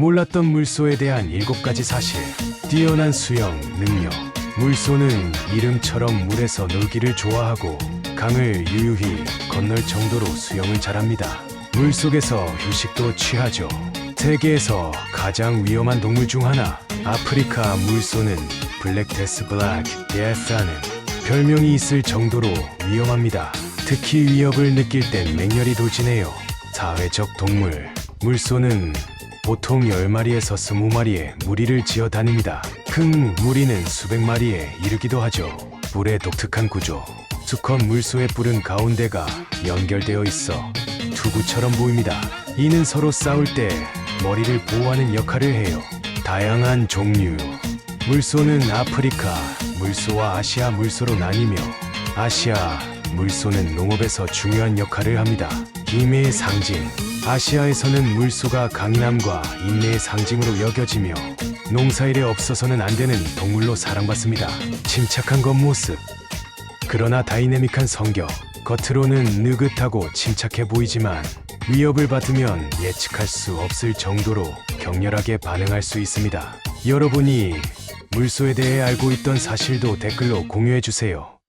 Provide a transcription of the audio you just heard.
몰랐던 물소에 대한 일곱 가지 사실. 뛰어난 수영 능력. 물소는 이름처럼 물에서 놀기를 좋아하고 강을 유유히 건널 정도로 수영을 잘합니다. 물 속에서 휴식도 취하죠. 세계에서 가장 위험한 동물 중 하나, 아프리카 물소는 블랙 데스 블랙 데스라는 별명이 있을 정도로 위험합니다. 특히 위협을 느낄 땐 맹렬히 돌진해요. 사회적 동물, 물소는 보통 10마리에서 20마리의 무리를 지어 다닙니다. 큰 무리는 수백 마리에 이르기도 하죠. 뿔의 독특한 구조. 수컷 물소의 뿔은 가운데가 연결되어 있어 투구처럼 보입니다. 이는 서로 싸울 때 머리를 보호하는 역할을 해요. 다양한 종류. 물소는 아프리카 물소와 아시아 물소로 나뉘며 아시아 물소는 농업에서 중요한 역할을 합니다. 힘의 상징. 아시아에서는 물소가 강인함과 인내의 상징으로 여겨지며 농사일에 없어서는 안 되는 동물로 사랑받습니다. 침착한 겉모습. 그러나 다이내믹한 성격. 겉으로는 느긋하고 침착해 보이지만 위협을 받으면 예측할 수 없을 정도로 격렬하게 반응할 수 있습니다. 여러분이 물소에 대해 알고 있던 사실도 댓글로 공유해 주세요.